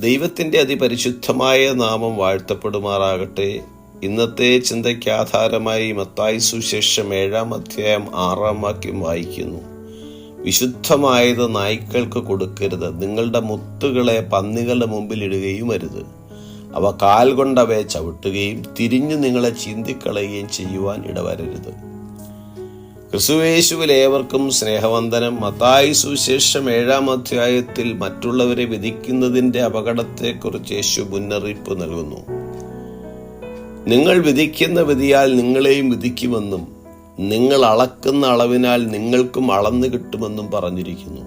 ദൈവത്തിന്റെ അതിപരിശുദ്ധമായ നാമം വാഴ്ത്തപ്പെടുമാറാകട്ടെ. ഇന്നത്തെ ചിന്തയ്ക്ക് ആധാരമായി മത്തായി സുശേഷം ഏഴാം അധ്യായം ആറാം വാക്യം വായിക്കുന്നു. വിശുദ്ധമായത് നായ്ക്കൾക്ക് കൊടുക്കരുത് നിങ്ങളുടെ മുത്തുകളെ പന്നികളുടെ മുമ്പിൽ ഇടുകയും അരുത്. അവ കാൽ കൊണ്ടവയെ ചവിട്ടുകയും തിരിഞ്ഞു നിങ്ങളെ ചിന്തിക്കളയുകയും ചെയ്യുവാൻ ഇടവരരുത്. ക്രിസ്തുവേശുവിൽ ഏവർക്കും സ്നേഹവന്ദനം. മത്തായി സുവിശേഷം ഏഴാം അധ്യായത്തിൽ മറ്റുള്ളവരെ വിധിക്കുന്നതിന്റെ അപകടത്തെക്കുറിച്ച് യേശു മുന്നറിയിപ്പ് നൽകുന്നു. നിങ്ങൾ വിധിക്കുന്ന വിധിയാൽ നിങ്ങളെയും വിധിക്കുമെന്നും നിങ്ങൾ അളക്കുന്ന അളവിനാൽ നിങ്ങൾക്കും അളന്നു കിട്ടുമെന്നും പറഞ്ഞിരിക്കുന്നു.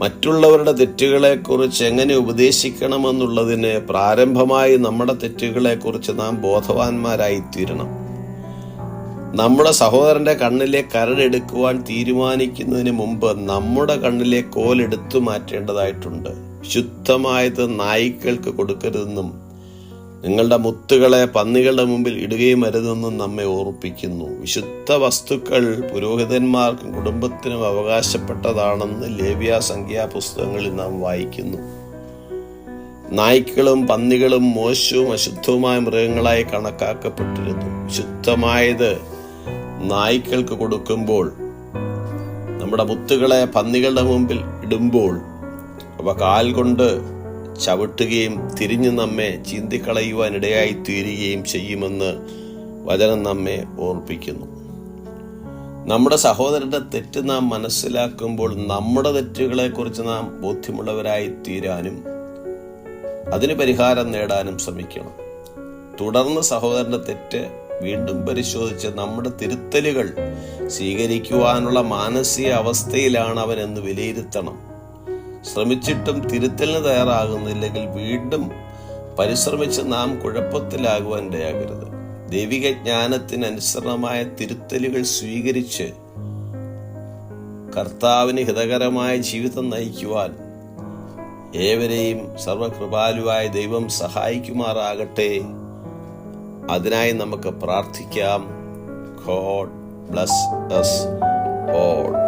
മറ്റുള്ളവരുടെ തെറ്റുകളെക്കുറിച്ച് എങ്ങനെ ഉപദേശിക്കണമെന്നുള്ളതിന് പ്രാരംഭമായി നമ്മുടെ തെറ്റുകളെക്കുറിച്ച് നാം ബോധവാന്മാരായി തീരണം നമ്മുടെ സഹോദരന്റെ കണ്ണിലെ കരടെടുക്കുവാൻ തീരുമാനിക്കുന്നതിന് മുമ്പ് നമ്മുടെ കണ്ണിലെ കോലെടുത്തു മാറ്റേണ്ടതായിട്ടുണ്ട്. ശുദ്ധമായത് നായ്ക്കൾക്ക് കൊടുക്കരുതെന്നും നിങ്ങളുടെ മുത്തുകളെ പന്നികളുടെ മുമ്പിൽ ഇടുകയും അരുതെന്നും നമ്മെ ഓർപ്പിക്കുന്നു. വിശുദ്ധ വസ്തുക്കൾ പുരോഹിതന്മാർക്കും കുടുംബത്തിനും അവകാശപ്പെട്ടതാണെന്ന് ലേവ്യ സംഖ്യാ പുസ്തകങ്ങളിൽ നാം വായിക്കുന്നു. നായ്ക്കളും പന്നികളും മോശവും അശുദ്ധവുമായ മൃഗങ്ങളായി കണക്കാക്കപ്പെട്ടിരുന്നു. ശുദ്ധമായത് നായ്ക്കൾക്ക് കൊടുക്കുമ്പോൾ നമ്മുടെ മുത്തുകളെ പന്നികളുടെ മുമ്പിൽ ഇടുമ്പോൾ അവ കാൽ കൊണ്ട് ചവിട്ടുകയും തിരിഞ്ഞു നമ്മെ ചീന്തിക്കളയുവാൻ ഇടയായി തീരുകയും ചെയ്യുമെന്ന് വചനം നമ്മെ ഓർപ്പിക്കുന്നു. നമ്മുടെ സഹോദരന്റെ തെറ്റ് നാം മനസ്സിലാക്കുമ്പോൾ നമ്മുടെ തെറ്റുകളെക്കുറിച്ച് നാം ബോധ്യമുള്ളവരായി തീരാനും അതിന് പരിഹാരം നേടാനും ശ്രമിക്കണം. തുടർന്ന് സഹോദരന്റെ തെറ്റ് വീണ്ടും പരിശോധിച്ച് നമ്മുടെ തിരുത്തലുകൾ സ്വീകരിക്കുവാനുള്ള മാനസിക അവസ്ഥയിലാണ് അവൻ എന്ന് വിലയിരുത്തണം. ശ്രമിച്ചിട്ടും തിരുത്തലിന് തയ്യാറാകുന്നില്ലെങ്കിൽ വീണ്ടും പരിശ്രമിച്ച് നാം കുഴപ്പത്തിലാകുവാൻ ഇടയാകരുത്. ദൈവിക ജ്ഞാനത്തിന് അനുസരണമായ തിരുത്തലുകൾ സ്വീകരിച്ച് കർത്താവിന് ഹിതകരമായ ജീവിതം നയിക്കുവാൻ ഏവരെയും സർവകൃപാലുവായ ദൈവം സഹായിക്കുമാറാകട്ടെ. അതിനായി നമുക്ക് പ്രാർത്ഥിക്കാം. God bless S all.